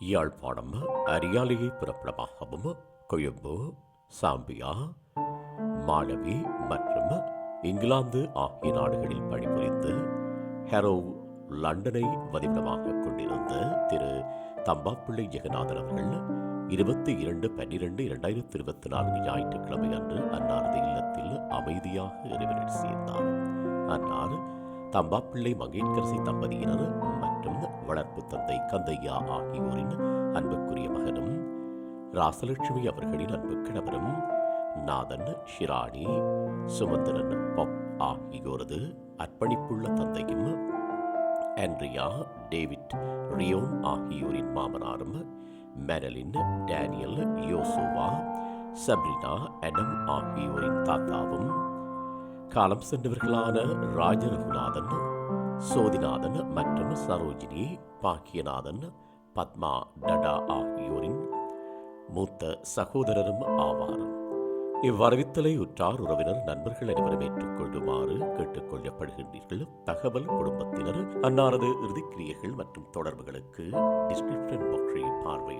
யாழ்ப்பாணம் அரியாலையை புறப்படமாகவும் கொழும்பு சாம்பியா மாலவி மற்றும் இங்கிலாந்து ஆகிய நாடுகளில் பணிபுரிந்து ஹெரோவ் லண்டனை வதிவிடமாக கொண்டிருந்த திரு தம்பாப்பிள்ளை ஜெகநாதன் அவர்கள் இருபத்தி இரண்டு பன்னிரண்டு இரண்டாயிரத்தி இருபத்தி நான்கு ஞாயிற்றுக்கிழமை அன்று அன்னாரது இல்லத்தில் அமைதியாக இறைவனில் சேர்ந்தார். அன்னார் தம்பாப்பிள்ளை மங்கேட்கரசி தம்பதியினர் மற்றும் வளர்ப்பு தந்தை கந்தையா ஆகியோரின் அன்புக்குரிய மகனும் ராசலட்சுமி அவர்களின் அன்பு கணவரும் நாதன் ஷிராணி சுமந்திரன் பப் ஆகியோரது அர்ப்பணிப்புள்ள தந்தையும் ஆண்ட்ரியா டேவிட் ரியோன் ஆகியோரின் மாமனாரும் மெரலின் டேனியல் யோசுவா சப்ரினா அடம் ஆகியோரின் தாத்தாவும் காலம் சென்றவர்களான ராஜ ரகுநாதன் சோதிநாதன் மற்றும் சரோஜினி பாக்கியநாதன் பத்மா டடா ஆகியோரின் மூத்த சகோதரரும் ஆவார். இவ்வரவித்தலை உற்றார் உறவினர் நண்பர்கள் அனைவரும் ஏற்றுக்கொள்ளுமாறு கேட்டுக்கொள்ளப்படுகின்றீர்கள். தகவல் குடும்பத்தினர் அன்னாரது இறுதிக்கிரியைகள் மற்றும் தொடர்புகளுக்கு டிஸ்கிரிப்ஷன் பாக்ஸை பார்வையிடுங்கள்